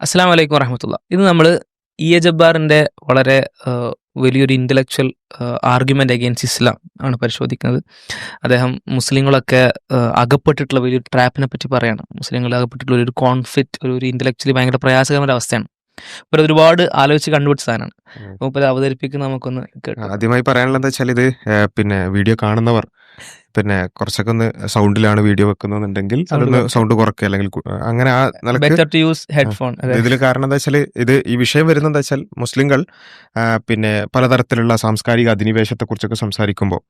അസ്സാം വലൈക്കും വറഹമത്തുള്ള. ഇത് നമ്മൾ ഇ എ ജബ്ബാറിന്റെ വളരെ വലിയൊരു ഇന്റലക്ച്വൽ ആർഗ്യുമെന്റ് അഗെയിൻസ്റ്റ് ഇസ്ലാം ആണ് പരിശോധിക്കുന്നത്. അദ്ദേഹം മുസ്ലിങ്ങളൊക്കെ അകപ്പെട്ടിട്ടുള്ള വലിയൊരു ട്രാപ്പിനെ പറ്റി പറയാണ്. മുസ്ലിങ്ങൾ അകപ്പെട്ടിട്ടുള്ള ഒരു കോൺഫ്ലിക്റ്റ് ഒരു ഒരു ഇന്റലക്ച്വലി ഭയങ്കര പ്രയാസകരമായ അവസ്ഥയാണ്. ഇപ്പൊ ഒരുപാട് ആലോചിച്ച് കണ്ടുപിടിച്ച സാധനമാണ്. അപ്പോൾ അവതരിപ്പിക്കുന്ന നമുക്കൊന്ന് കേട്ടോ. ആദ്യമായി പറയാനുള്ളത് എന്താ വെച്ചാൽ ഇത് പിന്നെ വീഡിയോ കാണുന്നവർ പിന്നെ കുറച്ചൊക്കെ ഒന്ന് സൗണ്ടിലാണ് വീഡിയോ വെക്കുന്നുണ്ടെങ്കിൽ അതൊന്ന് സൗണ്ട് കുറയ്ക്കുക അല്ലെങ്കിൽ അങ്ങനെ ആ ഹെഡ്ഫോൺ ഇതിൽ കാരണം എന്താ വെച്ചാൽ ഇത് ഈ വിഷയം വരുന്നത് എന്താ വെച്ചാൽ മുസ്ലിങ്ങൾ പിന്നെ പലതരത്തിലുള്ള സാംസ്കാരിക അധിനിവേശത്തെ കുറിച്ചൊക്കെ സംസാരിക്കുമ്പോൾ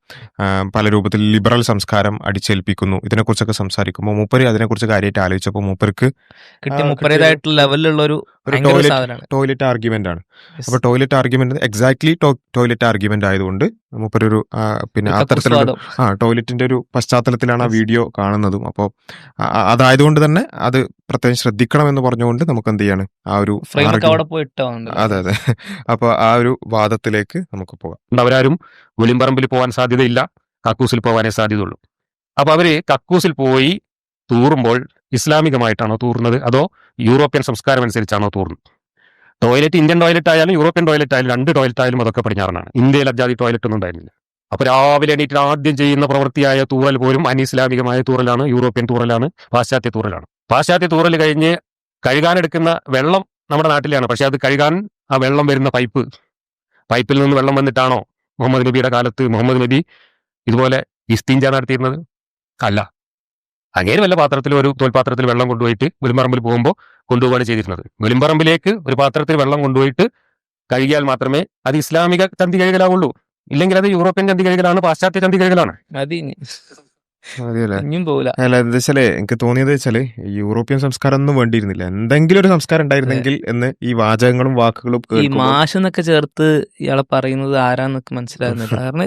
പല രൂപത്തിൽ ലിബറൽ സംസ്കാരം അടിച്ചേൽപ്പിക്കുന്നു. ഇതിനെക്കുറിച്ചൊക്കെ സംസാരിക്കുമ്പോൾ മൂപ്പര് അതിനെക്കുറിച്ച് കാര്യമായിട്ട് ആലോചിച്ചപ്പോൾ മൂപ്പർക്ക് ലെവലിലുള്ള ഒരു ടോയ്ലറ്റ് ടോയ്ലറ്റ് ആർഗ്യുമെന്റ് ആണ്. അപ്പൊ toilet argument exactly toilet argument ആയതുകൊണ്ട് മൂപ്പരൊരു ഒരു പിന്നെ അത്തരത്തിലുള്ള ആ ആ ടോയ്ലറ്റിന്റെ ഒരു പശ്ചാത്തലത്തിലാണ് ആ വീഡിയോ കാണുന്നതും. അപ്പോൾ അതായതുകൊണ്ട് തന്നെ അത് പ്രത്യേകം ശ്രദ്ധിക്കണം എന്ന് പറഞ്ഞുകൊണ്ട് നമുക്ക് എന്ത് ചെയ്യാണ് ആ ഒരു അതെ അതെ. അപ്പോൾ ആ ഒരു വാദത്തിലേക്ക് നമുക്ക് പോകാം. അവരാരും വെളിമ്പറമ്പിൽ പോകാൻ സാധ്യതയില്ല. കക്കൂസിൽ പോകാനേ സാധ്യതയുള്ളൂ. അപ്പോൾ അവർ കക്കൂസിൽ പോയി തൂറുമ്പോൾ ഇസ്ലാമികമായിട്ടാണോ തൂറുന്നത്? അതോ യൂറോപ്യൻ സംസ്കാരം അനുസരിച്ചാണോ തൂറുന്നത്? ടോയ്ലറ്റ് ഇന്ത്യൻ ടോയ്ലറ്റ് ആയാലും യൂറോപ്യൻ ടോയ്ലറ്റ് ആയാലും രണ്ട് ടോയ്ലറ്റ് ആയാലും അതൊക്കെ പടിഞ്ഞാറാണ് ഇന്ത്യയിൽ അജാതി ടോയ്ലറ്റ് ഒന്നും ഉണ്ടായിരുന്നില്ല. അപ്പൊ രാവിലെ എണീറ്റ് ആദ്യം ചെയ്യുന്ന പ്രവൃത്തിയായ തൂറൽ പോലും അനിസ്ലാമികമായ തൂറലാണ് യൂറോപ്യൻ തൂറലാണ് പാശ്ചാത്യ തൂറലാണ്. പാശ്ചാത്യ തൂറൽ കഴിഞ്ഞ് കഴുകാനെടുക്കുന്ന വെള്ളം നമ്മുടെ നാട്ടിലാണ് പക്ഷെ അത് കഴുകാൻ ആ വെള്ളം വരുന്ന പൈപ്പ് പൈപ്പിൽ നിന്ന് വെള്ളം വന്നിട്ടാണോ മുഹമ്മദ് നബിയുടെ കാലത്ത് മുഹമ്മദ് നബി ഇതുപോലെ ഇസ്തീഞ്ച നടത്തിയിരുന്നത്? അല്ല. അങ്ങേര് വല്ല പാത്രത്തിൽ ഒരു തോൽപാത്രത്തിൽ വെള്ളം കൊണ്ടുപോയിട്ട് വെളിമ്പറമ്പിൽ പോകുമ്പോൾ കൊണ്ടുപോവാണ് ചെയ്തിരുന്നത്. വെളിമ്പറമ്പിലേക്ക് ഒരു പാത്രത്തിൽ വെള്ളം കൊണ്ടുപോയിട്ട് കഴുകിയാൽ മാത്രമേ അത് ഇസ്ലാമിക ചന്തി കഴുകലാവുള്ളൂ ഇല്ലെങ്കിൽ അത് യൂറോപ്യൻ ചന്തി പാശ്ചാത്യ ചന്തി കഴുകലാണ് മതി ഇനി. മതിയല്ലേ? ഇനിയും പോവില്ല. അല്ല എന്താ വെച്ചാലേ എനിക്ക് തോന്നിയത് വെച്ചാൽ യൂറോപ്യൻ സംസ്കാരം ഒന്നും വേണ്ടിയിരുന്നില്ല. എന്തെങ്കിലും ഒരു സംസ്കാരം ഉണ്ടായിരുന്നെങ്കിൽ എന്ന് ഈ വാചകങ്ങളും വാക്കുകളും ഈ കേൾക്കുമ്പോൾ മാഷ് ചേർത്ത് ഇയാളെ പറയുന്നത് ആരാന്നൊക്കെ മനസ്സിലാകുന്നില്ല കാരണം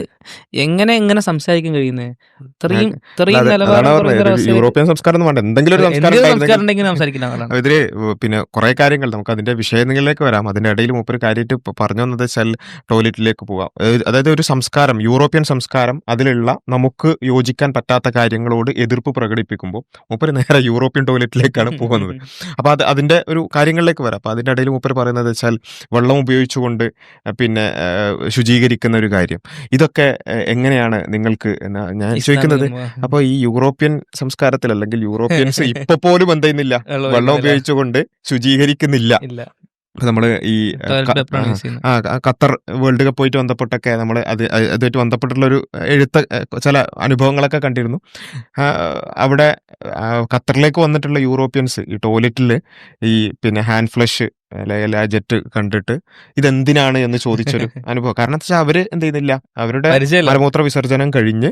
എങ്ങനെ എങ്ങനെ സംസാരിക്കാൻ കഴിയുന്നേ? ഇത്രയും ഇത്രയും അതെ, നിലവാരം അതാണ് കുറഞ്ഞ പറഞ്ഞത്. ഒരവസ്ഥയിൽ യൂറോപ്യൻ സംസ്കാരം ഒന്നും വേണ്ട. എന്തെങ്കിലും ഒരു സംസ്കാരം എന്തെങ്കിലും ഉണ്ടായിരുന്നെങ്കിൽ സംസ്കാരം ഉണ്ടെങ്കിൽ സംസാരിക്കില്ല എന്നുള്ളതാണ് ഇതിൽ പിന്നെ കുറെ കാര്യങ്ങൾ നമുക്ക് അതിന്റെ വിഷയങ്ങളിലേക്ക് വരാം. അതിന്റെ ഇടയിൽ മൂപ്പര് കാര്യമായിട്ട് ഇപ്പൊ പറഞ്ഞു വന്നത് വെച്ചാൽ ടോയ്ലറ്റിലേക്ക് പോവാം. അതായത് ഒരു സംസ്കാരം യൂറോപ്യൻ സംസ്കാരം അതിലുള്ള നമുക്ക് യോജിക്കാൻ പറ്റാത്ത കാര്യങ്ങളോട് എതിർപ്പ് പ്രകടിപ്പിക്കുമ്പോൾ മൂപ്പര് നേരെ യൂറോപ്യൻ ടോയ്ലറ്റിലേക്കാണ് പോകുന്നത്. അപ്പൊ അത് അതിന്റെ ഒരു കാര്യങ്ങളിലേക്ക് വരാം. അപ്പൊ അതിന്റെ ഇടയിൽ മൂപ്പര് പറയുന്നത് വെച്ചാൽ വെള്ളം ഉപയോഗിച്ചുകൊണ്ട് പിന്നെ ശുചീകരിക്കുന്ന ഒരു കാര്യം. ഇതൊക്കെ എങ്ങനെയാണ് നിങ്ങൾക്ക് എന്നാ ഞാൻ ചോദിക്കുന്നത്? അപ്പോൾ അപ്പൊ ഈ യൂറോപ്യൻ സംസ്കാരത്തിൽ അല്ലെങ്കിൽ യൂറോപ്യൻസ് ഇപ്പൊ പോലും എന്തെയ്യുന്നില്ല. വെള്ളം ഉപയോഗിച്ചുകൊണ്ട് ശുചീകരിക്കുന്നില്ല. നമ്മൾ ഈ ഖത്തർ വേൾഡ് കപ്പ് പോയിട്ട് ബന്ധപ്പെട്ടൊക്കെ നമ്മൾ അത് അത് അതുമായിട്ട് ബന്ധപ്പെട്ടുള്ള ഒരു എഴുത്ത ചില അനുഭവങ്ങളൊക്കെ കണ്ടിരുന്നു. അവിടെ ഖത്തറിലേക്ക് വന്നിട്ടുള്ള യൂറോപ്യൻസ് ഈ ടോയ്ലറ്റിൽ ഈ പിന്നെ ഹാൻഡ് ഫ്ലഷ് അല്ലെങ്കിൽ ആ ജെറ്റ് കണ്ടിട്ട് ഇതെന്തിനാണ് എന്ന് ചോദിച്ചൊരു അനുഭവം. കാരണം എന്താ വെച്ചാൽ അവർ എന്ത് ചെയ്യുന്നില്ല അവരുടെ മലമൂത്ര വിസർജനം കഴിഞ്ഞ്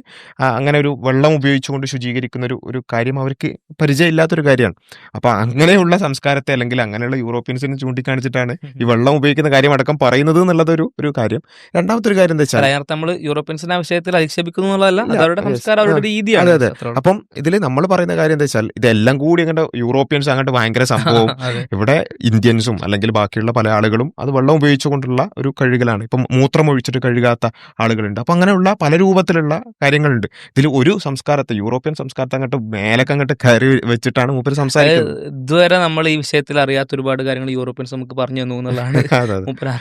അങ്ങനെ ഒരു വെള്ളം ഉപയോഗിച്ചുകൊണ്ട് ശുചീകരിക്കുന്ന ഒരു ഒരു കാര്യം അവർക്ക് പരിചയമില്ലാത്തൊരു കാര്യമാണ്. അപ്പൊ അങ്ങനെയുള്ള സംസ്കാരത്തെ അല്ലെങ്കിൽ അങ്ങനെയുള്ള യൂറോപ്യൻസിനെ ചൂണ്ടിക്കാണിച്ചിട്ടാണ് ഈ വെള്ളം ഉപയോഗിക്കുന്ന കാര്യം അടക്കം പറയുന്നത് എന്നുള്ളത് ഒരു ഒരു കാര്യം. രണ്ടാമത്തെ ഒരു കാര്യം എന്താ വെച്ചാൽ നമ്മൾ യൂറോപ്യൻസിന്റെ വിഷയത്തിൽ അധിക്ഷേപിക്കുന്നു എന്നുള്ളതല്ല അവരുടെ. സംസ്കാരം അവരുടെ രീതിയാണ്. അതെ, അതെ. അപ്പം ഇതിൽ നമ്മൾ പറയുന്ന കാര്യം എന്താ വെച്ചാൽ ഇതെല്ലാം കൂടി അങ്ങോട്ട് യൂറോപ്യൻസ് അങ്ങോട്ട് ഭയങ്കര സംഭവം ഇവിടെ ഇന്ത്യൻസും അല്ലെങ്കിൽ ബാക്കിയുള്ള പല ആളുകളും അത് വെള്ളം ഉപയോഗിച്ചുകൊണ്ടുള്ള ഒരു കഴുകലാണ്. ഇപ്പം മൂത്രം ഒഴിച്ചിട്ട് കഴുകാത്ത ആളുകളുണ്ട്. അപ്പം അങ്ങനെയുള്ള പല രൂപത്തിലുള്ള കാര്യങ്ങളുണ്ട്. ഇതിൽ ഒരു സംസ്കാരത്തെ യൂറോപ്യൻ സംസ്കാരത്തെ അങ്ങോട്ട് മേലൊക്കെ അങ്ങോട്ട് കയറി വെച്ചിട്ടാണ് മൂപ്പര് സംസാരിക്കുന്നത്. ഇതുവരെ നമ്മൾ ഈ വിഷയത്തിൽ അറിയാത്ത ഒരുപാട് കാര്യങ്ങൾ യൂറോപ്യൻസ് നമുക്ക് പറഞ്ഞു തന്നു എന്നുള്ളതാണ്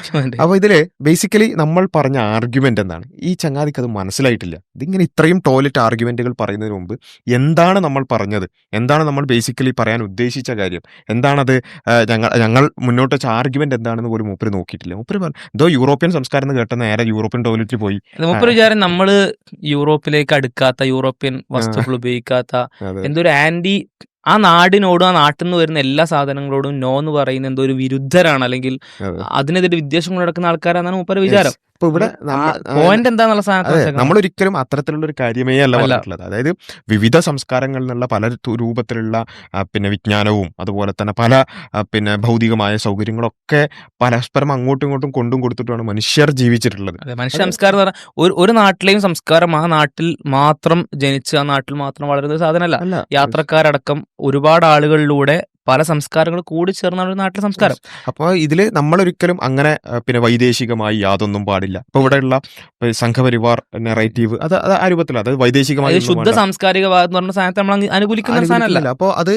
അപ്പോൾ ഇതിൽ അപ്പൊ ഇതിൽ ബേസിക്കലി നമ്മൾ പറഞ്ഞ ആർഗ്യുമെന്റ് എന്താണ്? ഈ ചങ്ങാതിക്ക് അത് മനസ്സിലായിട്ടില്ല. ഇതിങ്ങനെ ഇത്രയും ടോയ്ലറ്റ് ആർഗ്യുമെന്റുകൾ പറയുന്നതിന് മുമ്പ് എന്താണ് നമ്മൾ പറഞ്ഞത്? എന്താണ് നമ്മൾ ബേസിക്കലി പറയാൻ ഉദ്ദേശിച്ച കാര്യം? എന്താണത് ഞങ്ങൾ ഞങ്ങൾ ഞങ്ങൾ മുന്നോട്ട് വെച്ച ആർഗ്യുമെന്റ് എന്താണെന്ന് പോലും മൂപ്പര് നോക്കിയിട്ടില്ല. മൂപ്പര് എന്തോ യൂറോപ്യൻ സംസ്കാരം എന്ന് കേട്ട നേരെ യൂറോപ്യൻ ടോയ്ലറ്റിൽ പോയി. മൂപ്പര് വിചാരം നമ്മൾ യൂറോപ്പിലേക്ക് അടുക്കാത്ത യൂറോപ്യൻ വസ്തുക്കൾ ഉപയോഗിക്കാത്ത എന്തോ ഒരു ആന്റി ആ നാടിനോടും ആ നാട്ടിൽ നിന്ന് വരുന്ന എല്ലാ സാധനങ്ങളോടും നോ എന്ന് പറയുന്ന എന്തോ ഒരു വിരുദ്ധരാണ് അല്ലെങ്കിൽ അതിനെതിരെ വിദ്വേഷം കൊണ്ട് നടക്കുന്ന ആൾക്കാരാണെന്നാണ് മൂപ്പര് വിചാരം. ഇപ്പൊ ഇവിടെ പോയിന്റ് എന്താന്നുള്ള സാധനം നമ്മൾ ഒരിക്കലും അത്തരത്തിലുള്ള ഒരു കാര്യമേ അല്ല. പറഞ്ഞിട്ടുള്ളത്. അതായത് വിവിധ സംസ്കാരങ്ങളിൽ നിന്നുള്ള പല രൂപത്തിലുള്ള പിന്നെ വിജ്ഞാനവും അതുപോലെ തന്നെ പല പിന്നെ ഭൗതികമായ സൗകര്യങ്ങളൊക്കെ പരസ്പരം അങ്ങോട്ടും ഇങ്ങോട്ടും കൊണ്ടും കൊടുത്തിട്ടുമാണ് മനുഷ്യർ ജീവിച്ചിട്ടുള്ളത്. മനുഷ്യ സംസ്കാരം എന്ന് പറഞ്ഞാൽ ഒരു ഒരു നാട്ടിലെയും സംസ്കാരം ആ നാട്ടിൽ മാത്രം ജനിച്ച് ആ നാട്ടിൽ മാത്രം വളരുന്ന സാധനമല്ല. യാത്രക്കാരടക്കം ഒരുപാട് ആളുകളിലൂടെ പല സംസ്കാരങ്ങൾ കൂടി ചേർന്ന ഒരു നാട്ടിലെ സംസ്കാരം. അപ്പോൾ ഇതിൽ നമ്മളൊരിക്കലും അങ്ങനെ പിന്നെ വൈദേശികമായി യാതൊന്നും പാടില്ല. ഇപ്പൊ ഇവിടെയുള്ള സംഘപരിവാർ നെറേറ്റീവ് അത് അത് ആ രൂപത്തിൽ അത് വൈദേശികമായി ശുദ്ധ സാംസ്കാരിക എന്ന് പറഞ്ഞ സാധനത്തെ നമ്മൾ അനുകൂലിക്കുന്ന സാധനമല്ല. അപ്പോൾ അത്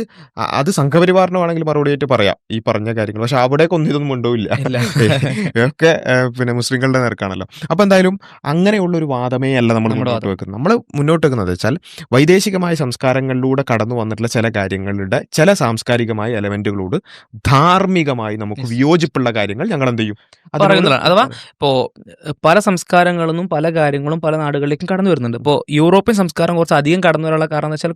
അത് സംഘപരിവാറിന് വേണമെങ്കിൽ മറുപടി ആയിട്ട് പറയാം ഈ പറഞ്ഞ കാര്യങ്ങൾ. പക്ഷെ അവിടെ ഒന്നും ഇതൊന്നും ഉണ്ടാവില്ല ഇല്ല. ഇതൊക്കെ പിന്നെ മുസ്ലിങ്ങളുടെ നേർക്കാണല്ലോ. അപ്പൊ എന്തായാലും അങ്ങനെയുള്ള ഒരു വാദമേ അല്ല നമ്മൾ മുന്നോട്ട് വെക്കുന്നത്. നമ്മൾ മുന്നോട്ട് വെക്കുന്നത് വെച്ചാൽ വൈദേശികമായ സംസ്കാരങ്ങളിലൂടെ കടന്നു വന്നിട്ടുള്ള ചില കാര്യങ്ങളുടെ ചില സാംസ്കാരികമായ എലമെന്റുകളോട് ധാർമ്മികമായി നമുക്ക് വിയോജിപ്പുള്ള കാര്യങ്ങൾ ഞങ്ങൾ എന്ത് ചെയ്യും. അഥവാ ഇപ്പോ എഹ്, പല സംസ്കാരങ്ങളിൽ നിന്നും പല കാര്യങ്ങളും പല നാടുകളിലേക്കും കടന്നു വരുന്നുണ്ട്. ഇപ്പോൾ യൂറോപ്യൻ സംസ്കാരം കുറച്ച് അധികം കടന്നു വരാനുള്ള കാരണം എന്ന് വെച്ചാൽ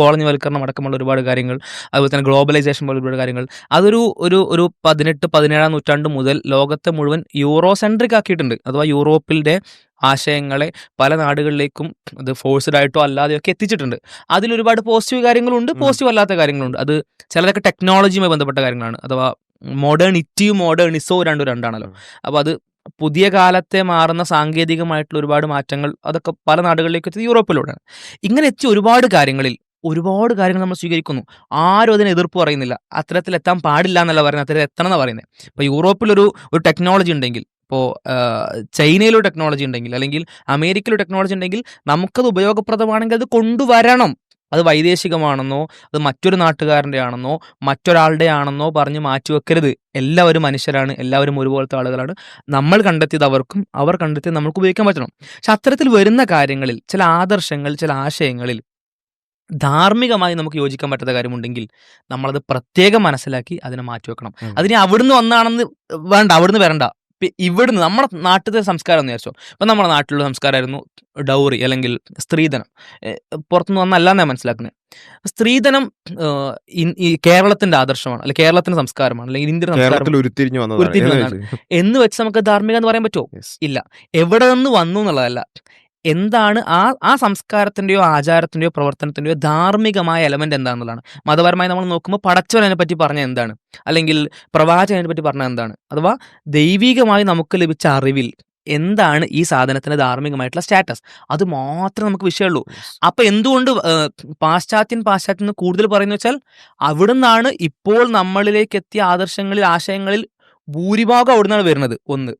കോളനിവൽക്കരണം അടക്കമുള്ള ഒരുപാട് കാര്യങ്ങൾ അതുപോലെ തന്നെ ഗ്ലോബലൈസേഷൻ പോലെ ഒരുപാട് കാര്യങ്ങൾ. അതൊരു ഒരു ഒരു പതിനെട്ട് പതിനേഴാം നൂറ്റാണ്ട് മുതൽ ലോകത്തെ മുഴുവൻ യൂറോ സെൻട്രിക് ആക്കിയിട്ടുണ്ട്. അഥവാ യൂറോപ്പിന്റെ ആശയങ്ങളെ പല നാടുകളിലേക്കും അത് ഫോഴ്സ്ഡ് ആയിട്ടോ അല്ലാതെയോ ഒക്കെ എത്തിച്ചിട്ടുണ്ട്. അതിൽ ഒരുപാട് പോസിറ്റീവ് കാര്യങ്ങളുണ്ട്. പോസിറ്റീവ് അല്ലാത്ത കാര്യങ്ങളുണ്ട്. അത് ചിലതൊക്കെ ടെക്നോളജിയുമായി ബന്ധപ്പെട്ട കാര്യങ്ങളാണ്. അഥവാ മോഡേണിറ്റിയും മോഡേണിസോ രണ്ടും രണ്ടാണല്ലോ. അപ്പോൾ അത് പുതിയ കാലത്തെ മാറുന്ന സാങ്കേതികമായിട്ടുള്ള ഒരുപാട് മാറ്റങ്ങൾ അതൊക്കെ പല നാടുകളിലേക്ക് എത്തി യൂറോപ്പിലൂടെയാണ്. ഇങ്ങനെ എത്തി ഒരുപാട് കാര്യങ്ങളിൽ ഒരുപാട് കാര്യങ്ങൾ നമ്മൾ സ്വീകരിക്കുന്നു. ആരും അതിനെ എതിർപ്പ് പറയുന്നില്ല. അത്തരത്തിൽ എത്താൻ പാടില്ല എന്നല്ല പറയുന്നത് അത്തരത്തിൽ എത്തണം എന്നാണ് പറയുന്നത്. ഇപ്പോൾ യൂറോപ്പിലൊരു ഒരു ടെക്നോളജി ഉണ്ടെങ്കിൽ ഇപ്പോൾ ചൈനയിലൊരു ടെക്നോളജി ഉണ്ടെങ്കിൽ അല്ലെങ്കിൽ അമേരിക്കയിലെ ടെക്നോളജി ഉണ്ടെങ്കിൽ നമുക്കത് ഉപയോഗപ്രദമാണെങ്കിൽ അത് കൊണ്ടുവരണം. അത് വൈദേശികമാണെന്നോ അത് മറ്റൊരു നാട്ടുകാരന്റെ ആണെന്നോ മറ്റൊരാളുടെ ആണെന്നോ പറഞ്ഞ് മാറ്റിവെക്കരുത്. എല്ലാവരും മനുഷ്യരാണ് എല്ലാവരും ഒരുപോലത്തെ ആളുകളാണ്. നമ്മൾ കണ്ടെത്തിയത് അവർക്കും അവർ കണ്ടെത്തിയത് നമുക്ക് ഉപയോഗിക്കാൻ പറ്റണം. പക്ഷെ അത്തരത്തിൽ വരുന്ന കാര്യങ്ങളിൽ ചില ആദർശങ്ങൾ ചില ആശയങ്ങളിൽ ധാർമ്മികമായി നമുക്ക് യോജിക്കാൻ പറ്റാത്ത കാര്യമുണ്ടെങ്കിൽ നമ്മളത് പ്രത്യേകം മനസ്സിലാക്കി അതിനെ മാറ്റിവെക്കണം. അതിനെ അവിടുന്ന് വന്നാണെന്ന് വേണ്ട അവിടുന്ന് വരണ്ട. ഇവിടുന്ന് നമ്മുടെ നാട്ടിലെ സംസ്കാരം എന്ന് വിചാരിച്ചോ. ഇപ്പം നമ്മുടെ നാട്ടിലുള്ള സംസ്കാരമായിരുന്നു ഡൗറി അല്ലെങ്കിൽ സ്ത്രീധനം. പുറത്തുനിന്ന് വന്നല്ല ഞാൻ മനസ്സിലാക്കുന്നത് സ്ത്രീധനം ഈ കേരളത്തിന്റെ ആദർശമാണ് അല്ലെങ്കിൽ കേരളത്തിന്റെ സംസ്കാരമാണ് അല്ലെങ്കിൽ ഇന്ത്യൻ സംസ്കാരം ഉരുത്തിരിഞ്ഞു വന്നതാണ്. എന്ന്. വെച്ച് നമുക്ക് ധാർമ്മിക എന്ന് പറയാൻ പറ്റുമോ? ഇല്ല. എവിടെ നിന്ന് വന്നു എന്നുള്ളതല്ല. എന്താണ് ആ ആ സംസ്കാരത്തിന്റെയോ ആചാരത്തിന്റെയോ പ്രവർത്തനത്തിന്റെയോ ധാർമ്മികമായ എലമെന്റ് എന്താണെന്നുള്ളതാണ്. മതപരമായി നമ്മൾ നോക്കുമ്പോൾ പടച്ചവനെ പറ്റി പറഞ്ഞ എന്താണ്? അല്ലെങ്കിൽ പ്രവാചകനെ പറ്റി പറഞ്ഞ എന്താണ്? അഥവാ ദൈവികമായി നമുക്ക് ലഭിച്ച അറിവിൽ എന്താണ് ഈ സാധനത്തിന്റെ ധാർമ്മികമായിട്ടുള്ള സ്റ്റാറ്റസ്? അത് മാത്രമേ നമുക്ക് വിഷയമുള്ളൂ. അപ്പൊ എന്തുകൊണ്ട് പാശ്ചാത്യൻ പാശ്ചാത്യൻ കൂടുതൽ പറയുന്ന വെച്ചാൽ അവിടുന്നാണ് ഇപ്പോൾ നമ്മളിലേക്ക് എത്തിയ ആദർശങ്ങളിൽ ആശയങ്ങളിൽ ഭൂരിഭാഗം അവിടുന്നാണ് വരുന്നത്. ഒന്ന്.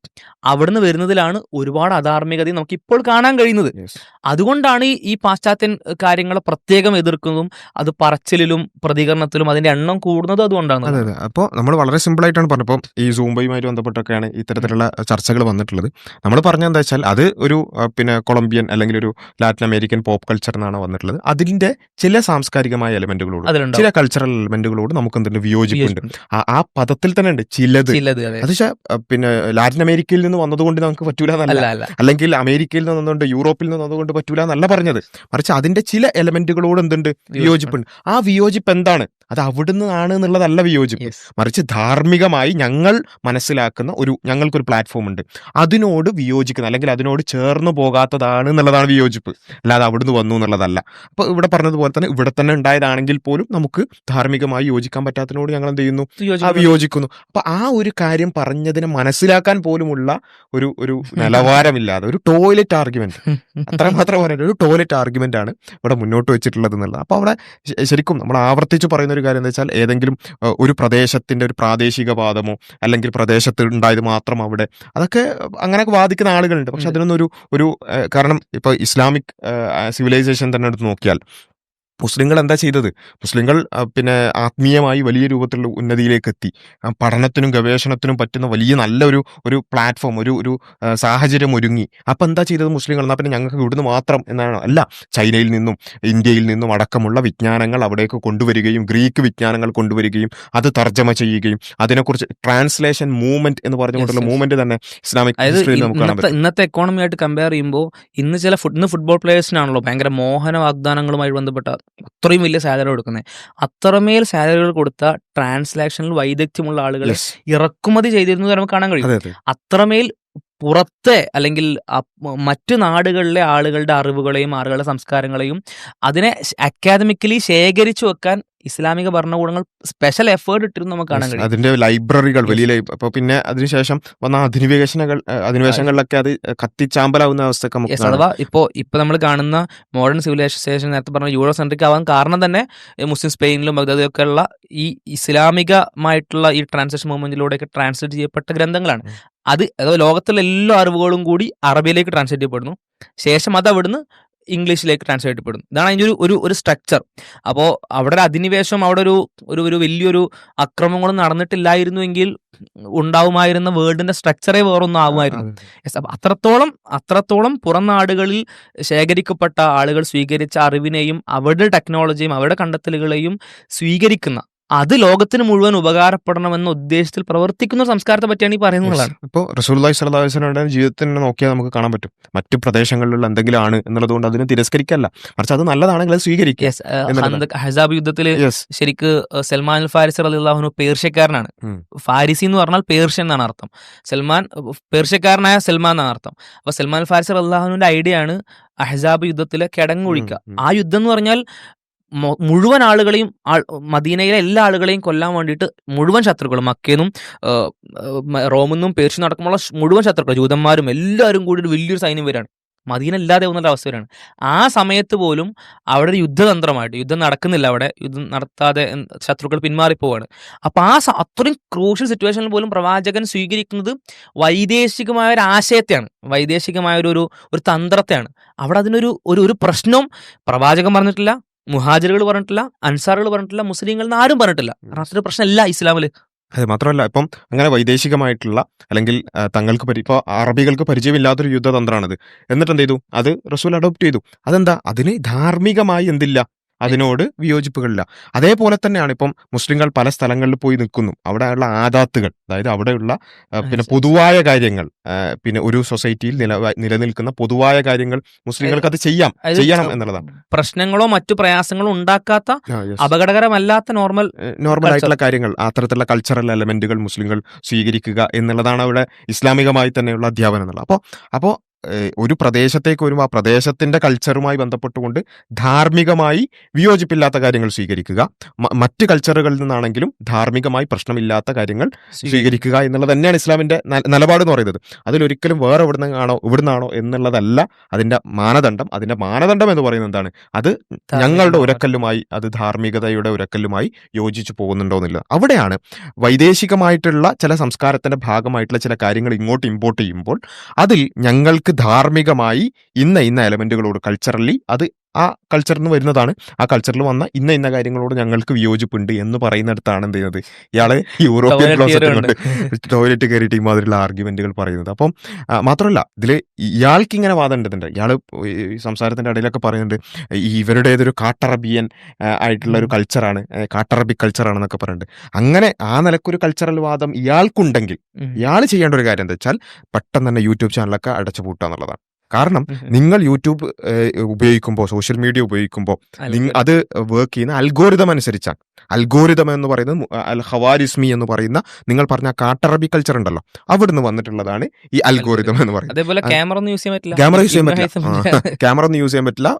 അവിടുന്ന് വരുന്നതിലാണ് ഒരുപാട് അധാർമികതയും നമുക്ക് ഇപ്പോൾ കാണാൻ കഴിയുന്നത്. അതുകൊണ്ടാണ് ഈ- പാശ്ചാത്യൻ കാര്യങ്ങളെ പ്രത്യേകം എതിർക്കുന്നതും അത് പറച്ചിലും പ്രതികരണത്തിലും അതിന്റെ എണ്ണം കൂടുന്നതും അതുകൊണ്ടാണ്. അതെ അതെ. അപ്പോൾ നമ്മൾ വളരെ സിമ്പിൾ ആയിട്ടാണ് പറഞ്ഞപ്പോൾ ഈ സൂംബയുമായിട്ട് ബന്ധപ്പെട്ടൊക്കെയാണ് ഇത്തരത്തിലുള്ള ചർച്ചകൾ വന്നിട്ടുള്ളത്. നമ്മൾ പറഞ്ഞത് എന്താ വെച്ചാൽ അത് ഒരു പിന്നെ കൊളംബിയൻ അല്ലെങ്കിൽ ഒരു ലാറ്റിൻ അമേരിക്കൻ പോപ്പ് കൾച്ചർ എന്നാണ് വന്നിട്ടുള്ളത്. അതിന്റെ ചില സാംസ്കാരികമായ എലമെന്റുകളോട് ചില കൾച്ചറൽ എലമെന്റുകളോട് നമുക്ക് എന്തുണ്ട് വിയോജിപ്പുണ്ട്. ആ- പദത്തിൽ തന്നെ ഉണ്ട് ചിലത്. അതെ പിന്നെ ലാറ്റിൻ അമേരിക്കയിൽ നിന്ന് വന്നതുകൊണ്ട് നമുക്ക് പറ്റൂല എന്നല്ല. അല്ല അല്ല. അല്ലെങ്കിൽ അമേരിക്കയിൽ നിന്ന് വന്നതുകൊണ്ട് യൂറോപ്പിൽ നിന്ന് വന്നതുകൊണ്ട് പറ്റൂല എന്നല്ല പറഞ്ഞത്. മറിച്ച് അതിന്റെ ചില എലമെന്റുകളോട് എന്തുണ്ട്? വിയോജിപ്പുണ്ട്. ആ വിയോജിപ്പ് എന്താണ്? അത് അവിടുന്ന് ആണ് എന്നുള്ളതല്ല വിയോജിപ്പ്. മറിച്ച് ധാർമ്മികമായി ഞങ്ങൾ മനസ്സിലാക്കുന്ന ഒരു ഞങ്ങൾക്കൊരു പ്ലാറ്റ്ഫോം ഉണ്ട്. അതിനോട് വിയോജിക്കുന്ന അല്ലെങ്കിൽ അതിനോട് ചേർന്ന് പോകാത്തതാണ് എന്നുള്ളതാണ് വിയോജിപ്പ്. അല്ലാതെ അവിടുന്ന് വന്നു എന്നുള്ളതല്ല. അപ്പോൾ ഇവിടെ പറഞ്ഞതുപോലെ തന്നെ ഇവിടെ തന്നെ ഉണ്ടായതാണെങ്കിൽ പോലും നമുക്ക് ധാർമ്മികമായി യോജിക്കാൻ പറ്റാത്തതിനോട് ഞങ്ങൾ എന്ത് ചെയ്യുന്നു. വിയോജിക്കുന്നു. അപ്പൊ ആ ഒരു കാര്യം പറഞ്ഞതിനെ മനസ്സിലാക്കാൻ പോലുമുള്ള ഒരു ഒരു നിലവാരമില്ലാതെ ഒരു ടോയ്ലറ്റ് ആർഗ്യുമെന്റ് അത്രമാത്രം പറയുന്നത് ഒരു ടോയ്ലറ്റ് ആർഗ്യുമെന്റ് ആണ് ഇവിടെ മുന്നോട്ട് വെച്ചിട്ടുള്ളത് എന്നുള്ളത്. അപ്പോൾ അവിടെ ശരിക്കും നമ്മൾ ആവർത്തിച്ച് പറയുന്ന ഒരു കാര്യം എന്താ വെച്ചാൽ ഏതെങ്കിലും ഒരു പ്രദേശത്തിന്റെ ഒരു പ്രാദേശിക വാദമോ അല്ലെങ്കിൽ പ്രദേശത്ത് ഉണ്ടായത് മാത്രം അവിടെ അതൊക്കെ അങ്ങനെയൊക്കെ വാദിക്കുന്ന ആളുകളുണ്ട് പക്ഷെ. അതിനൊന്നും ഒരു ഒരു കാരണം ഇപ്പോൾ ഇസ്ലാമിക് സിവിലൈസേഷൻ തന്നെ എടുത്ത് നോക്കിയാൽ മുസ്ലിങ്ങൾ എന്താ ചെയ്തത്? മുസ്ലിങ്ങൾ പിന്നെ ആത്മീയമായി വലിയ രൂപത്തിലുള്ള ഉന്നതിയിലേക്ക് എത്തി പഠനത്തിനും ഗവേഷണത്തിനും പറ്റുന്ന വലിയ നല്ലൊരു ഒരു പ്ലാറ്റ്ഫോം ഒരു ഒരു സാഹചര്യം ഒരുങ്ങി. അപ്പം എന്താ ചെയ്തത് മുസ്ലിങ്ങൾ? എന്നാൽ പിന്നെ ഞങ്ങൾക്ക് ഇവിടുന്ന് മാത്രം എന്നാണ്. അല്ല ചൈനയിൽ നിന്നും ഇന്ത്യയിൽ നിന്നും അടക്കമുള്ള വിജ്ഞാനങ്ങൾ അവിടേക്ക് കൊണ്ടുവരികയും ഗ്രീക്ക് വിജ്ഞാനങ്ങൾ കൊണ്ടുവരികയും അത് തർജമ ചെയ്യുകയും അതിനെക്കുറിച്ച് ട്രാൻസ്ലേഷൻ മൂവ്മെന്റ് എന്ന് പറഞ്ഞുകൊണ്ടുള്ള. മൂവ്മെന്റ് തന്നെ ഇസ്ലാമിക് ഹിസ്റ്ററിയിൽ നമുക്ക് ഇന്നത്തെ എക്കോണമി ആയിട്ട് കമ്പയർ ചെയ്യുമ്പോൾ ഇന്ന് ചില ഇന്ന് ഫുട്ബോൾ പ്ലേയേഴ്സിനാണല്ലോ ഭയങ്കര മോഹന വാഗ്ദാനങ്ങളുമായി ബന്ധപ്പെട്ട അത്രയും വലിയ സാലറി കൊടുക്കുന്നത് അത്രമേൽ സാലറികൾ കൊടുത്ത ട്രാൻസ്ലാക്ഷനിൽ വൈദഗ്ധ്യമുള്ള ആളുകളെ ഇറക്കുമതി ചെയ്തിരുന്നത് നമുക്ക് കാണാൻ കഴിയും. അതെ അതെ. അത്രമേൽ പുറത്തെ അല്ലെങ്കിൽ മറ്റു നാടുകളിലെ ആളുകളുടെ അറിവുകളെയും ആളുകളുടെ സംസ്കാരങ്ങളെയും അതിനെ അക്കാദമിക്കലി ശേഖരിച്ചു വെക്കാൻ ഇസ്ലാമിക ഭരണകൂടങ്ങൾ സ്പെഷ്യൽ എഫേർട്ട് ഇട്ടിരുന്നു നമുക്ക് കാണാൻ കഴിയും അതിന്റെ ലൈബ്രറികൾ വലിയ അപ്പൊ പിന്നെ അതിനുശേഷം വന്ന അധിനിവേശനകൾ അധിനിവേശങ്ങളിലൊക്കെ അത് കത്തിച്ചാമ്പലാവുന്ന അവസ്ഥയൊക്കെ നമുക്ക്. അഥവാ ഇപ്പോ ഇപ്പോൾ നമ്മൾ കാണുന്ന മോഡേൺ സിവിലൈസേഷൻ നേരത്തെ പറഞ്ഞ യൂറോ സെൻട്രിക് ആവാൻ കാരണം തന്നെ മുസ്ലിം സ്പെയിനിലും ബഗ്ദാദിലൊക്കെ ഉള്ള ഈ ഇസ്ലാമികമായിട്ടുള്ള ഈ ട്രാൻസ്ലേഷൻ മൂവ്മെന്റിലൂടെയൊക്കെ ട്രാൻസ്ലേറ്റ് ചെയ്യപ്പെട്ട ഗ്രന്ഥങ്ങളാണ്. അത് അതായത് ലോകത്തുള്ള എല്ലാ അറിവുകളും കൂടി അറബിയിലേക്ക് ട്രാൻസ്ലേറ്റ് ചെയ്യപ്പെടുന്നു. ശേഷം അത് അവിടുന്ന് ഇംഗ്ലീഷിലേക്ക് ട്രാൻസ്ലേറ്റ് ചെയ്യപ്പെടുന്നു. ഇതാണ് അതിന്റെ ഒരു ഒരു ഒരു സ്ട്രക്ചർ അപ്പോൾ അവിടെ ഒരു അധിനിവേശം അവിടെ ഒരു ഒരു ഒരു വലിയൊരു അക്രമങ്ങളും നടന്നിട്ടില്ലായിരുന്നുവെങ്കിൽ ഉണ്ടാവുമായിരുന്ന വേൾഡിന്റെ സ്ട്രക്ചറേ വേറൊന്നും ആവുമായിരുന്നു. Yes, അത്രത്തോളം അത്രത്തോളം പുറം നാടുകളിൽ ശേഖരിക്കപ്പെട്ട ആളുകൾ സ്വീകരിച്ച അറിവിനെയും അവരുടെ ടെക്നോളജിയും അവരുടെ കണ്ടെത്തലുകളെയും സ്വീകരിക്കുന്ന അത് ലോകത്തിന് മുഴുവൻ ഉപകാരപ്പെടണമെന്ന ഉദ്ദേശത്തിൽ പ്രവർത്തിക്കുന്ന സംസ്കാരത്തെ പറ്റിയാണ് ഈ പറയുന്നതാണ് ഇപ്പോൾ റസൂൽദായ് സല്ലാസ്ലയുടെ ജീവിതത്തിൽ നോക്കിയാൽ നമുക്ക് കാണാൻ പറ്റും. മറ്റു പ്രദേശങ്ങളിലുള്ള എന്തെങ്കിലും ആണ് എന്നുള്ളത് കൊണ്ട് അതിനെ തിരസ്കരിക്കല്ല. മറിച്ച് അത് നല്ലതാണെങ്കിൽ അത് സ്വീകരിക്കുക ഹസാബ് യുദ്ധത്തിൽ ശരിക്ക് സൽമാൻ അൽ ഫാരിസ് അള്ളാഹുനു പേർഷ്യക്കാരനാണ്. ഫാരിസി എന്ന് പറഞ്ഞാൽ പേർഷ്യൻ എന്നാണ് അർത്ഥം. സൽമാൻ പേർഷ്യക്കാരനായ സൽമാൻ എന്നാണ് അർത്ഥം. അപ്പൊ സൽമാൻ അൽ ഫാരിസ് അള്ളാഹുവിന്റെ ഐഡിയ ആണ് അഹസാബ് യുദ്ധത്തിലെ കിടങ്ങൊഴിക്കുക. ആ യുദ്ധം എന്ന് പറഞ്ഞാൽ മുഴുവൻ ആളുകളെയും മദീനയിലെ എല്ലാ ആളുകളെയും കൊല്ലാൻ വേണ്ടിയിട്ട് മുഴുവൻ ശത്രുക്കളും മക്കേന്നും റോമെന്നും പേർഷ്യ നടക്കുമ്പോൾ മുഴുവൻ ശത്രുക്കൾ ജൂതന്മാരും എല്ലാവരും കൂടി ഒരു വലിയൊരു സൈന്യം വരികയാണ് മദീന ഇല്ലാതെ പോകുന്ന അവസ്ഥ വരികയാണ് ആ സമയത്ത് പോലും അവിടെ ഒരു യുദ്ധതന്ത്രമായിട്ട് യുദ്ധം നടക്കുന്നില്ല അവിടെ യുദ്ധം നടത്താതെ ശത്രുക്കൾ പിന്മാറിപ്പോവാണ്. അപ്പൊ ആ അത്രയും ക്രൂഷ്യൽ സിറ്റുവേഷനിൽ പോലും പ്രവാചകൻ സ്വീകരിക്കുന്നത് വൈദേശികമായ ഒരു ആശയത്തെയാണ്. വൈദേശികമായ ഒരു ഒരു തന്ത്രത്തെയാണ്. അവിടെ അതിനൊരു ഒരു ഒരു പ്രശ്നവും പ്രവാചകൻ പറഞ്ഞിട്ടില്ല. മുഹാജിറുകൾ പറഞ്ഞിട്ടില്ല അൻസാറുകൾ പറഞ്ഞിട്ടില്ല മുസ്ലിങ്ങൾ എന്ന് ആരും പറഞ്ഞിട്ടില്ല. കാരണം അത്ര പ്രശ്നമില്ല ഇസ്ലാമിൽ. അതെ മാത്രമല്ല ഇപ്പം അങ്ങനെ വൈദേശികമായിട്ടുള്ള അല്ലെങ്കിൽ തങ്ങൾക്ക് പരി ഇപ്പോൾ അറബികൾക്ക് പരിചയമില്ലാത്തൊരു യുദ്ധതന്ത്രമാണിത് എന്നിട്ട് എന്ത് ചെയ്തു അത് റസൂൽ അഡോപ്റ്റ് ചെയ്തു. അതെന്താ? അതിന് ധാർമ്മികമായി എന്തില്ല? അതിനോട് വിയോജിപ്പുകളില്ല. അതേപോലെ തന്നെയാണ് ഇപ്പം മുസ്ലിങ്ങൾ പല സ്ഥലങ്ങളിൽ പോയി നിൽക്കുന്നു. അവിടെയുള്ള ആദാത്തുകൾ അതായത് അവിടെയുള്ള പിന്നെ പൊതുവായ കാര്യങ്ങൾ പിന്നെ ഒരു സൊസൈറ്റിയിൽ നില നിലനിൽക്കുന്ന പൊതുവായ കാര്യങ്ങൾ മുസ്ലിങ്ങൾക്ക് അത് ചെയ്യാം ചെയ്യണം എന്നുള്ളതാണ്. പ്രശ്നങ്ങളോ മറ്റു പ്രയാസങ്ങളോ ഉണ്ടാക്കാത്ത അപകടകരമല്ലാത്ത നോർമൽ നോർമൽ ആയിട്ടുള്ള കാര്യങ്ങൾ അത്തരത്തിലുള്ള കൾച്ചറൽ എലമെന്റുകൾ മുസ്ലിങ്ങൾ സ്വീകരിക്കുക എന്നുള്ളതാണ് അവിടെ ഇസ്ലാമികമായി തന്നെയുള്ള അധ്യാപനം എന്നുള്ളത്. അപ്പോൾ അപ്പോൾ ഒരു പ്രദേശത്തേക്ക് വരുമ്പോൾ ആ പ്രദേശത്തിന്റെ കൾച്ചറുമായി ബന്ധപ്പെട്ടുകൊണ്ട് ധാർമ്മികമായി വിയോജിപ്പില്ലാത്ത കാര്യങ്ങൾ സ്വീകരിക്കുക. മറ്റ് കൾച്ചറുകളിൽ നിന്നാണെങ്കിലും ധാർമ്മികമായി പ്രശ്നമില്ലാത്ത കാര്യങ്ങൾ സ്വീകരിക്കുക എന്നുള്ളത് തന്നെയാണ് ഇസ്ലാമിന്റെ നിലപാട് എന്ന് പറയുന്നത്. അതിലൊരിക്കലും വേറെ എവിടെ നിന്നാണോ ഇവിടുന്നാണോ എന്നുള്ളതല്ല അതിന്റെ മാനദണ്ഡം. അതിന്റെ മാനദണ്ഡം എന്ന് പറയുന്നത് എന്താണ്? അത് ഞങ്ങളുടെ ഉരക്കല്ലുമായി അത് ധാർമ്മികതയുടെ ഉരക്കല്ലുമായി യോജിച്ചു പോകുന്നുണ്ടോ എന്നുള്ളത്. അവിടെയാണ് വൈദേശികമായിട്ടുള്ള ചില സംസ്കാരത്തിന്റെ ഭാഗമായിട്ടുള്ള ചില കാര്യങ്ങൾ ഇങ്ങോട്ട് ഇമ്പോർട്ട് ചെയ്യുമ്പോൾ അതിൽ ഞങ്ങൾക്ക് ധാർമ്മികമായി ഇന്ന ഇന്ന എലമെന്റുകളോട് കൾച്ചറലി അത് ആ കൾച്ചറിൽ നിന്ന് വരുന്നതാണ്. ആ കൾച്ചറിൽ വന്ന ഇന്ന ഇന്ന കാര്യങ്ങളോട് ഞങ്ങൾക്ക് വിയോജിപ്പുണ്ട് എന്ന് പറയുന്നിടത്താണ് എന്ത് ചെയ്യുന്നത്? ഇയാൾ യൂറോപ്യൻ Toilet ക്ലോസറ്റ് കൊണ്ട് ടോയ്ലറ്റ് കയറിയിട്ട് ഇമാതിരിയുള്ള മാതിരിയുള്ള ആർഗ്യുമെന്റുകൾ പറയുന്നത്. അപ്പം മാത്രമല്ല ഇതിൽ ഇയാൾക്ക് ഇങ്ങനെ വാദം ഉണ്ടെന്നുണ്ട്. ഇയാൾ സംസാരത്തിന്റെ ഇടയിലൊക്കെ പറയുന്നുണ്ട് ഇവരുടേതൊരു കാട്ടറബിയൻ ആയിട്ടുള്ള ഒരു. കൾച്ചറാണ് കാട്ടറബി കൾച്ചറാണെന്നൊക്കെ പറയുന്നുണ്ട്. അങ്ങനെ ആ നിലക്കൊരു കൾച്ചറൽ വാദം ഇയാൾക്കുണ്ടെങ്കിൽ ഇയാൾ ചെയ്യേണ്ട ഒരു കാര്യം എന്താ വെച്ചാൽ പെട്ടെന്ന് തന്നെ യൂട്യൂബ് ചാനലൊക്കെ അടച്ചു പൂട്ടുക എന്നുള്ളതാണ്. കാരണം നിങ്ങൾ യൂട്യൂബ് ഉപയോഗിക്കുമ്പോൾ സോഷ്യൽ മീഡിയ ഉപയോഗിക്കുമ്പോൾ അത് വർക്ക് ചെയ്യുന്ന അൽഗോരിതം അനുസരിച്ചാണ്. അൽഗോരിതം എന്ന് പറയുന്നത് അൽ ഹവാരിസ്മി എന്ന് പറയുന്ന നിങ്ങൾ പറഞ്ഞ കാട്ടറബി കൾച്ചർ ഉണ്ടല്ലോ അവിടുന്ന് വന്നിട്ടുള്ളതാണ് ഈ അൽഗോരിതം എന്ന് പറയുന്നത്. അതേപോലെ ക്യാമറ ഒന്നും യൂസ് ചെയ്യാൻ പറ്റില്ല. ക്യാമറ യൂസ് ചെയ്യാൻ പറ്റില്ല. ക്യാമറ ഒന്നും യൂസ് ചെയ്യാൻ പറ്റില്ല.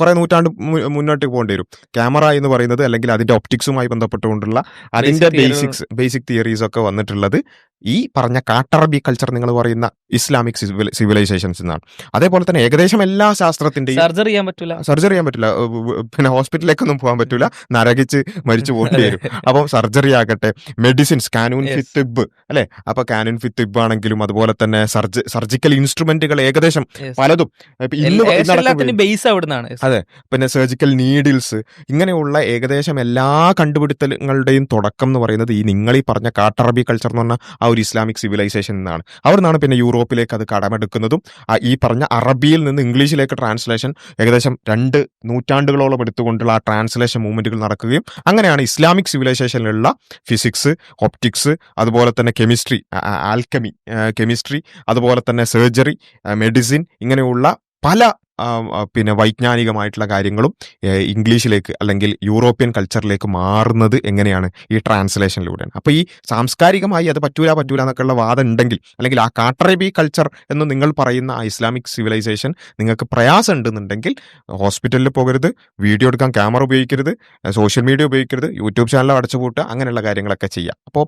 കുറെ നൂറ്റാണ്ട് മുന്നോട്ട് പോകേണ്ടി വരും. ക്യാമറ എന്ന് പറയുന്നത് അല്ലെങ്കിൽ അതിന്റെ ഒപ്റ്റിക്സുമായി ബന്ധപ്പെട്ടുകൊണ്ടുള്ള അതിന്റെ ബേസിക്സ് ബേസിക് തിയറീസ് ഒക്കെ വന്നിട്ടുള്ളത് ഈ പറഞ്ഞ കാട്ടറബി കൾച്ചർ നിങ്ങൾ പറയുന്ന ഇസ്ലാമിക് സിവിലൈസേഷൻസ് എന്നാണ്. അതേപോലെ തന്നെ ഏകദേശം എല്ലാ ശാസ്ത്രത്തിന്റെയും സർജറി ചെയ്യാൻ പറ്റില്ല സർജറി ചെയ്യാൻ പറ്റില്ല പിന്നെ ഹോസ്പിറ്റലിലേക്കൊന്നും പോകാൻ പറ്റില്ല നരകിച്ച് മരിച്ചു പോകേണ്ടി വരും. അപ്പം സർജറി ആകട്ടെ മെഡിസിൻസ് കാനൂൻ Yes. ഫിത്തിബ് അല്ലെ? അപ്പൊ കാനൂൻ ഫിത്തിബ് ആണെങ്കിലും അതുപോലെ തന്നെ സർജ സർജിക്കൽ ഇൻസ്ട്രുമെന്റുകൾ ഏകദേശം പലതും. ബേസ് അവിടുന്നാണ്. അതെ. പിന്നെ സർജിക്കൽ നീഡിൽസ് ഇങ്ങനെയുള്ള ഏകദേശം എല്ലാ കണ്ടുപിടുത്തങ്ങളുടെയും തുടക്കം എന്ന് പറയുന്നത് ഈ നിങ്ങൾ ഈ പറഞ്ഞ കാട്ടറബി കൾച്ചർ എന്ന് പറഞ്ഞ ആ ഒരു ഇസ്ലാമിക് സിവിലൈസേഷൻ നിന്നാണ്. അവിടെ നിന്നാണ് പിന്നെ യൂറോപ്പിലേക്ക് അത് കടമെടുക്കുന്നതും ഈ പറഞ്ഞ അറബിയിൽ നിന്ന് ഇംഗ്ലീഷിലേക്ക് ട്രാൻസ്ലേഷൻ ഏകദേശം രണ്ട് നൂറ്റാണ്ടുകളോളം എടുത്തുകൊണ്ടുള്ള ആ ട്രാൻസ്ലേഷൻ മൂവ്മെന്റുകൾ നടക്കുകയും അങ്ങനെയാണ് ഇസ്ലാമിക് സിവിലൈസേഷനിലുള്ള ഫിസിക്സ് ഒപ്റ്റിക്സ് അതുപോലെ തന്നെ കെമിസ്ട്രി ആൽക്കമി കെമിസ്ട്രി അതുപോലെ തന്നെ സർജറി മെഡിസിൻ ഇങ്ങനെയുള്ള പല പിന്നെ വൈജ്ഞാനികമായിട്ടുള്ള കാര്യങ്ങളും ഇംഗ്ലീഷിലേക്ക് അല്ലെങ്കിൽ യൂറോപ്യൻ കൾച്ചറിലേക്ക് മാറുന്നത് എങ്ങനെയാണ് ഈ ട്രാൻസ്ലേഷനിലൂടെയാണ്. അപ്പോൾ ഈ സാംസ്കാരികമായി അത് പറ്റൂല പറ്റൂല എന്നൊക്കെയുള്ള വാദം ഉണ്ടെങ്കിൽ അല്ലെങ്കിൽ ആ കാട്ടറബി കൾച്ചർ എന്ന് നിങ്ങൾ പറയുന്ന ആ ഇസ്ലാമിക് സിവിലൈസേഷൻ നിങ്ങൾക്ക് പ്രയാസം ഉണ്ടെന്നുണ്ടെങ്കിൽ ഹോസ്പിറ്റലിൽ പോകരുത് വീഡിയോ എടുക്കാൻ ക്യാമറ ഉപയോഗിക്കരുത് സോഷ്യൽ മീഡിയ ഉപയോഗിക്കരുത് യൂട്യൂബ് ചാനൽ അടച്ചുപൂട്ടുക അങ്ങനെയുള്ള കാര്യങ്ങളൊക്കെ ചെയ്യാം അപ്പോൾ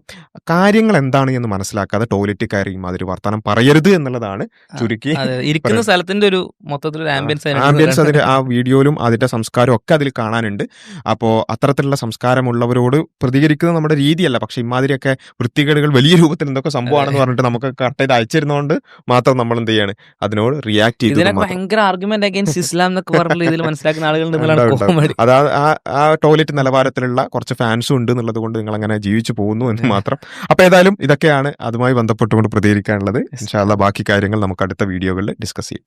കാര്യങ്ങൾ എന്താണ് എന്ന് മനസ്സിലാക്കാതെ ടോയ്ലറ്റ് കയറി മാതിരി വർത്തമാനം പറയരുത് എന്നുള്ളതാണ് ചുരുക്കി ഇരിക്കുന്ന സ്ഥലത്തിന്റെ ഒരു മൊത്തത്തിലൊരു ആംബിയൻസ് ആംബിയൻസ് അതിന്റെ ആ വീഡിയോയിലും അതിന്റെ സംസ്കാരവും ഒക്കെ അതിൽ കാണാനുണ്ട്. അപ്പോ അത്തരത്തിലുള്ള സംസ്കാരമുള്ളവരോട് പ്രതികരിക്കുന്നത് നമ്മുടെ രീതിയല്ല. പക്ഷെ ഇമാതിരിയൊക്കെ വൃത്തികേടുകൾ വലിയ രൂപത്തിൽ എന്തൊക്കെ സംഭവമാണെന്ന് പറഞ്ഞിട്ട് നമുക്ക് കറക്റ്റ് ചെയ്ത് അയച്ചിരുന്നതുകൊണ്ട് മാത്രം നമ്മൾ എന്ത് ചെയ്യാണ് അതിനോട് റിയാക്ട് ചെയ്ത് ഭയങ്കര ആർഗ്യുമെന്റ് അഗൈൻസ്റ്റ് ഇസ്ലാം എന്നൊക്കെ പറഞ്ഞ ഇതിൽ മനസ്സിലാക്കുന്ന ആളുകളുണ്ട് അതാ ആ ആ ടോയ്ലറ്റ് നിലവാരത്തിലുള്ള കുറച്ച് ഫാൻസും ഉണ്ട് എന്നുള്ളത് കൊണ്ട് നിങ്ങൾ അങ്ങനെ ജീവിച്ചു പോകുന്നു എന്ന് മാത്രം. അപ്പൊ ഏതായാലും ഇതൊക്കെയാണ് അതുമായി ബന്ധപ്പെട്ടുകൊണ്ട് പ്രതികരിക്കാനുള്ളത്. ഇൻഷാല്ല ബാക്കി കാര്യങ്ങൾ നമുക്ക് അടുത്ത വീഡിയോകളിൽ ഡിസ്കസ് ചെയ്യും.